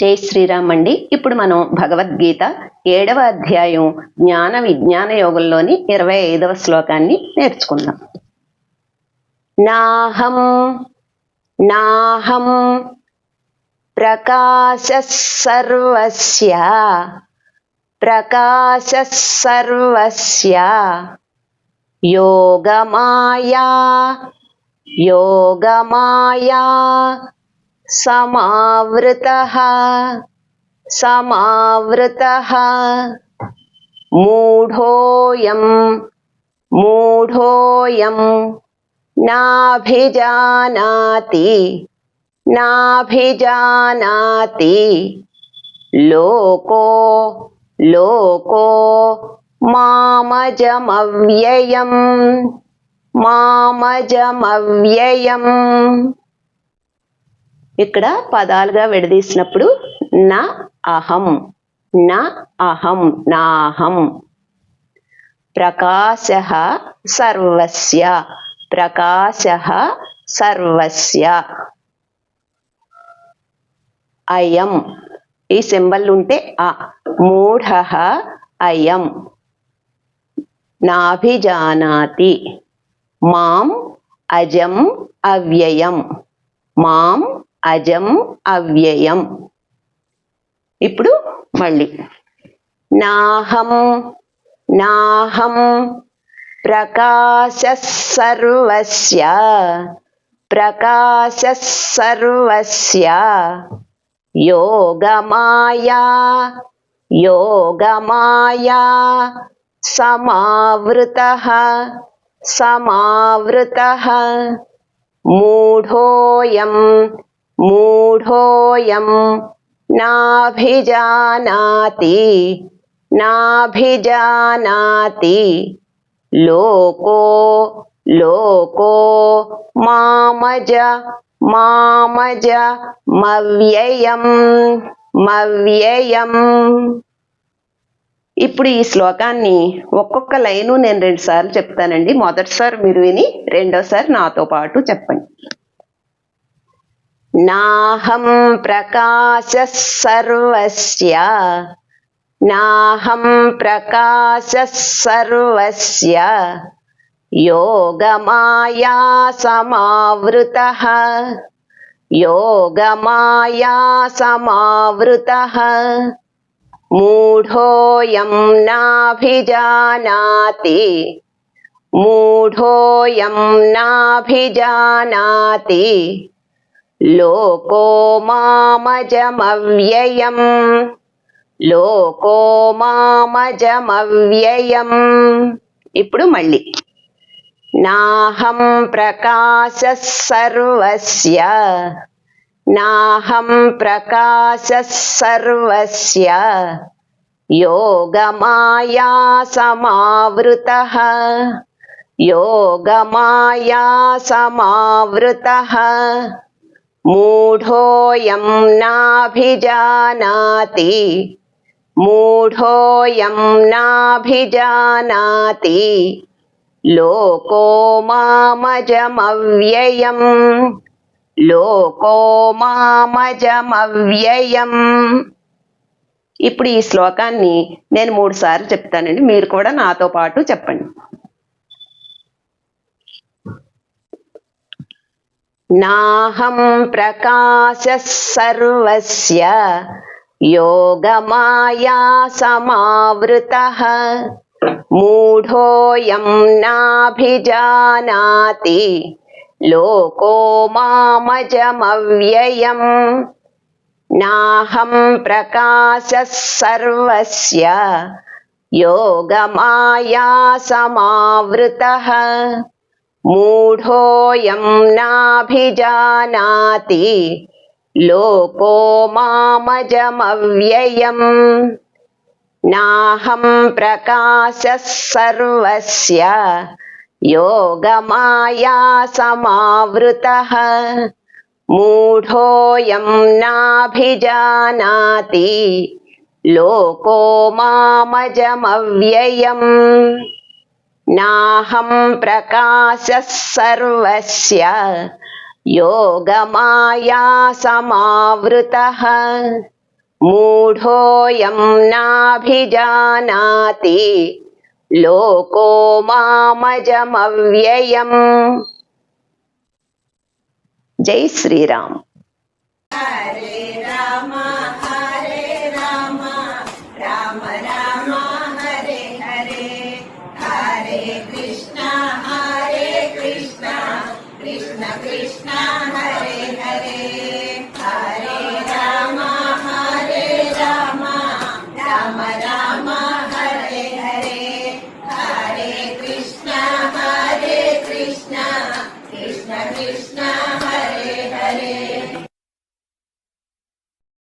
జై శ్రీరామ్ అండి. ఇప్పుడు మనం భగవద్గీత ఏడవ అధ్యాయం జ్ఞాన విజ్ఞాన యోగంలోని ఇరవై ఐదవ శ్లోకాన్ని నేర్చుకుందాం. నాహం నాహం ప్రకాశ సర్వస్య ప్రకాశ సర్వస్య యోగమాయా యోగమాయా సమావృత సమావృత. మూఢోయం మూఢోయం నాభిజానాతి నాభిజానాతి. Loco loco మామజమవ్యయం మామజమవ్యయం. ఇక్కడ పదాలుగా విడదీసినప్పుడు నా అహం. నా అహం. నాహం. ప్రకాశ సర్వస్య. ప్రకాశ సర్వస్య. అయం. ఈ సింబల్ ఉంటే ఆ మూఢ అయం. నాభిజానాతి. మాం అజం అవ్యయం. మాం అజం అవ్యయం. ఇప్పుడు మళ్ళీ. నాహం నాహం ప్రకాశ సర్వస్య ప్రకాశ సర్వస్య యోగమాయా యోగమాయా సమావృత సమావృత మూఢోయం మూఢోయం నాభిజానాతి నాభిజానాతి. Loco loco మామజ మామజ మవ్యయం మవ్యయం. ఇప్పుడు ఈ శ్లోకాన్ని ఒక్కొక్క లైను నేను రెండుసార్లు చెప్తానండి. మొదటిసారి మీరు విని రెండోసారి నాతో పాటు చెప్పండి. నాహం ప్రకాశ సర్వస్య. నాహం ప్రకాశ సర్వస్య. యోగమాయా సమావృత యోగమాయా సమావృత మూఢోయం నాభిజానాతి. మూఢోయం నాభిజానాతి. లోకో మామజమవ్యయం. లోకో మామజమవ్యయం. ఇప్పుడు మళ్ళీ. నాహం ప్రకాశ సర్వస్య నాహం ప్రకాశ సర్వస్య యోగమాయా సమావృత యోగమాయా సమావృత మూఢోయం నాభిజానాతి. మూఢోయం నాభిజానాతి. లోకో మామజమవ్యయం. లోకో మామజమవ్యయం. ఇప్పుడు ఈ శ్లోకాన్ని నేను మూడు సార్లు చెప్తానండి. మీరు కూడా నాతో పాటు చెప్పండి. నాహం ప్రకాశ సర్వస్య యోగమాయా సమావృత మూఢోయం నాభిజానాతి లోకో మామజమవ్యయం. నాహం ప్రకాశ సర్వస్య యోగమాయా సమావృత మూఢోయం నాభిజానాతి. లోకో మామజమవ్యయం. నాహం ప్రకాశ సర్వస్య యోగమాయా సమావృత మూఢోయం నాభిజానాతి. లోకో మామజమవ్యయం. నాహం ప్రకాశ సర్వస్య యోగమాయా సమావృత మూఢోయం నాభిజానాతి లోకో మామజమవ్యయం. జై శ్రీరామ్. కృష్ణ కృష్ణ